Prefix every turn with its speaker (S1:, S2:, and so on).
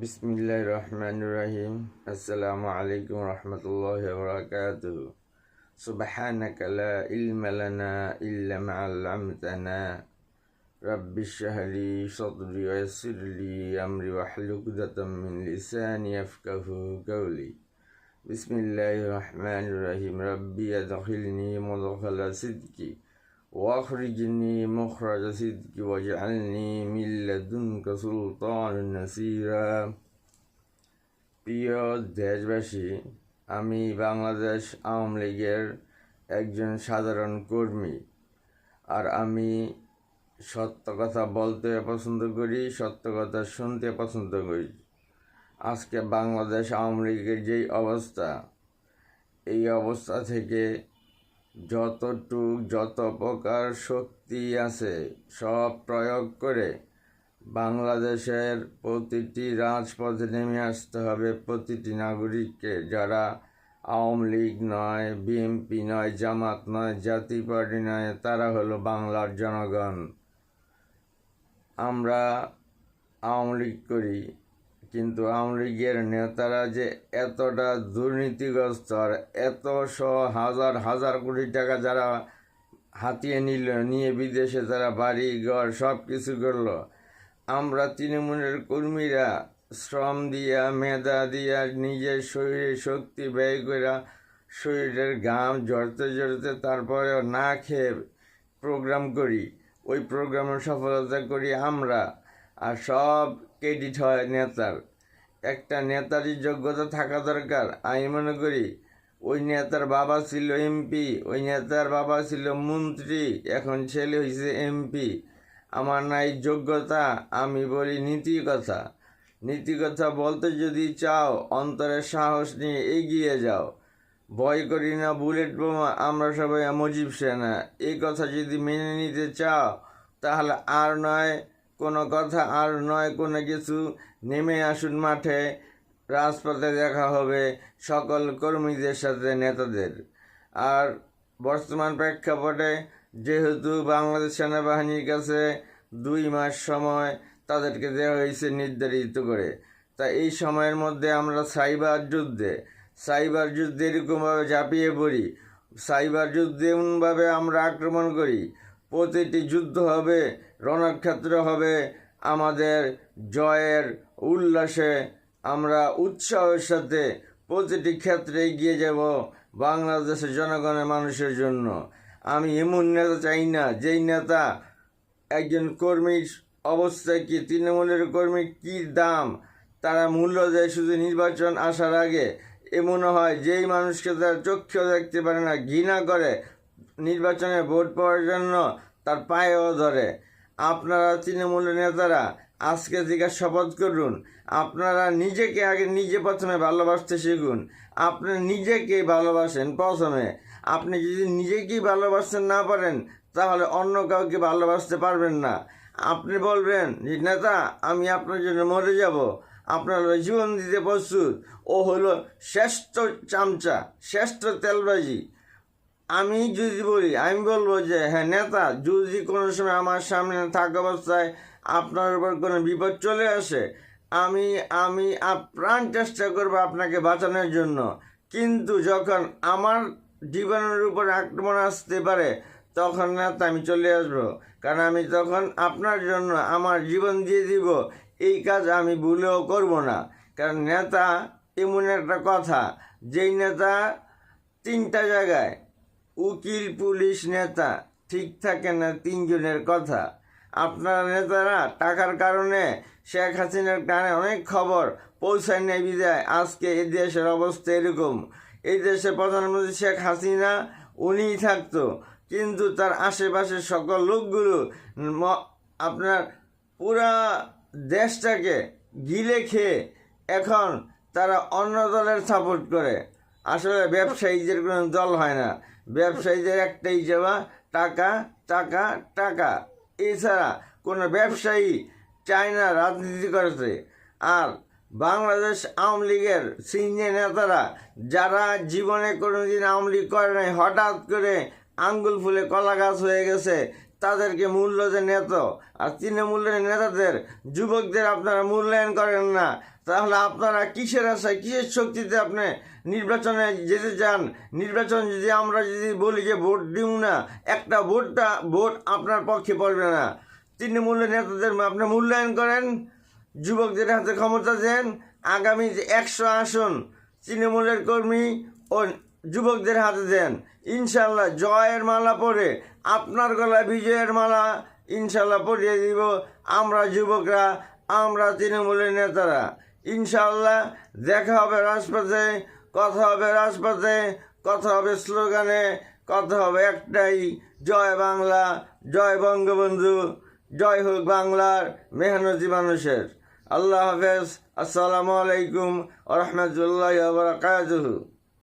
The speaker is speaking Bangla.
S1: বিসমিল্লাহ রহমান রহিম আসসালামু আলাইকুম রহমতুল্লাহ বরকাত سبحانك لا علم لنا إلا ما علمتنا رب اشرح لي صدري ويسر لي أمري واحلل عقدة من لساني يفقه قولي بسم الله الرحمن الرحيم ربي أدخلني مدخل صدقي واخرجني مخرج صدق واجعلني من لدنك سلطان نصيرا প্রিয় দেশবাসী আমি বাংলাদেশ আওয়ামী লীগের একজন সাধারণ কর্মী আর আমি সত্য কথা বলতে পছন্দ করি সত্য কথা শুনতে পছন্দ করি আজকে বাংলাদেশ আওয়ামী লীগের যেই অবস্থা এই অবস্থা থেকে যতটুক যত প্রকার শক্তি আছে, সব প্রয়োগ করে বাংলাদেশের প্রতিটি রাজপথে নেমে আসতে হবে। প্রতিটি নাগরিককে, যারা আওয়ামী লীগ নয়, বিএনপি নয়, জামাত নয়, জাতি পার্টি নয়, তারা হলো বাংলার জনগণ। আমরা আওয়ামী লীগ করি কিন্তু আওয়ামী লীগের নেতারা যে এতটা দুর্নীতিগ্রস্ত আর এত শ হাজার হাজার কোটি টাকা যারা হাতিয়ে নিল, নিয়ে বিদেশে তারা বাড়ি, ঘর সব কিছু করল। আমরা তৃণমূলের কর্মীরা শ্রম দিয়া, মেধা দিয়া নিজের শরীরে শক্তি ব্যয় করে শরীরের ঘাম জড়তে জড়তে তারপরেও না খেয়ে প্রোগ্রাম করি। ওই প্রোগ্রামের সফলতা করি আমরা। আর সব ক্রেডিট হয় নেতার। একটা নেতারই যোগ্যতা থাকা দরকার। আমি মনে করি, ওই নেতার বাবা ছিল এমপি ওই নেতার বাবা ছিল মন্ত্রী, এখন ছেলে হয়েছে এমপি আমার নাই যোগ্যতা, আমি বলি নীতি কথা নীতি কথা বলতে যদি চাও অন্তরের সাহস নিয়ে এগিয়ে যাও। ভয় করি না, বুলেট বোমা, আমরা সবাই মজিব সেনা। এই কথা যদি মেনে নিতে চাও, তাহলে আর নয় কোনো কথা আর নয়, কোনো কিছু। নেমে আসুন মাঠে, রাজপথে দেখা হবে সকল কর্মীদের সাথে, নেতাদের। আর বর্তমান প্রেক্ষাপটে যেহেতু বাংলাদেশ সেনাবাহিনীর কাছে দুই মাস সময় তাদেরকে দেওয়া হয়েছে নির্ধারিত করে, তা এই সময়ের মধ্যে আমরা সাইবার যুদ্ধে সাইবার যুদ্ধে এরকমভাবে ঝাঁপিয়ে পড়ি, সাইবার যুদ্ধে এমনভাবে আমরা আক্রমণ করি প্রতিটি যুদ্ধ হবে রণক্ষেত্র হবে, আমাদের জয়ের উল্লাসে আমরা উৎসাহের সাথে প্রতিটি ক্ষেত্রে এগিয়ে যাব বাংলাদেশের জনগণের মানুষের জন্য। আমি এমন নেতা চাই না, যেই নেতা একজন কর্মীর অবস্থা কি, তৃণমূলের কর্মীর কী দাম, তারা মূল্য দেয় শুধু নির্বাচন আসার আগে? এমনও হয়, যেই মানুষকে তারা চক্ষেও দেখতে পারে না, ঘৃণা করে নির্বাচনে ভোট পাওয়ার জন্য তার পায়েও ধরে। আপনারা তৃণমূলের নেতারা, আজকে থেকে শপথ করুন। আপনারা নিজেকে আগে নিজে প্রথমে ভালোবাসতে শিখুন। আপনি নিজেকে ভালোবাসেন প্রথমে। আপনি যদি নিজেকেই ভালোবাসতে না পারেন, তাহলে অন্য কাউকে ভালোবাসতে পারবেন না। আপনি বলবেন যে নেতা, আমি আপনার জন্য মরে যাব। আপনার জীবন দিতে প্রস্তুত। ও হলো শ্রেষ্ঠ চামচা, শ্রেষ্ঠ তেলবাজি। আমি যদি বলি, আমি বলব যে হ্যাঁ নেতা, যদি কোনো সময় আমার সামনে থাকা অবস্থায় আপনার উপর কোনো বিপদ চলে আসে, আমি আমি প্রাণ চেষ্টা করব আপনাকে বাঁচানোর জন্য। কিন্তু যখন আমার জীবনের উপর আক্রমণ আসতে পারে, তখন নেতা, আমি চলে আসব। কারণ আমি তখন আপনার জন্য আমার জীবন দিয়ে দিব, এই কাজ আমি ভুলেও করব না। কারণ নেতা এমন একটা কথা, যেই নেতা তিনটা জায়গায় উকিল, পুলিশ নেতা, ঠিক থাকে না তিনজনের কথা। আপনার নেতারা টাকার কারণে শেখ হাসিনার কানে অনেক খবর পৌঁছায় নেই বিদায়। আজকে এই দেশের অবস্থা এরকম। এই দেশের প্রধানমন্ত্রী শেখ হাসিনা, উনিই থাকতো, কিন্তু তার আশেপাশের সকল লোকগুলো আপনার পুরা দেশটাকে গিলে খেয়ে এখন তারা অন্য দলের সাপোর্ট করে। আসলে ব্যবসায়ীদের কোনো দল হয় না। ব্যবসায়ীদের একটাই যাওয়া টাকা টাকা টাকা। এছাড়া কোনো ব্যবসায়ী চায় না রাজনীতি করতে আর বাংলাদেশ আওয়ামী লীগের সিনিয়র নেতারা যারা জীবনে কোনোদিন আওয়ামী লীগ করে নাই, হঠাৎ করে আঙ্গুল ফুলে কলা গাছ হয়ে গেছে তাদেরকে মূল্য যে নেত আর তৃণমূলের নেতাদের, যুবকদের আপনারা মূল্যায়ন করেন না। তাহলে আপনারা কিসের আশায়, কিসের শক্তিতে আপনি নির্বাচনে যেতে চান? নির্বাচন যদি আমরা যদি বলি যে ভোট দিউ না, একটা ভোটটা, ভোট আপনার পক্ষে পড়বে না। তৃণমূলের নেতাদের আপনি মূল্যায়ন করেন, যুবকদের হাতে ক্ষমতা দেন, আগামী যে একশো আসন তৃণমূলের কর্মী ও যুবকদের হাতে দেন। ইনশাল্লাহ জয়ের মালা পরে, আপনার গলায় বিজয়ের মালা ইনশাল্লাহ পরিয়ে দিব। আমরা যুবকরা, আমরা তৃণমূলের নেতারা। ইনশাল্লাহ দেখা হবে রাজপথে, কথা হবে রাজপথে, কথা হবে স্লোগানে, কথা হবে একটাই, জয় বাংলা, জয় বঙ্গবন্ধু, জয় হোক বাংলার মেহনতি মানুষের। আল্লাহ হাফেজ, আসসালামু আলাইকুম রহমতুল্লাহ বারকাতুহু।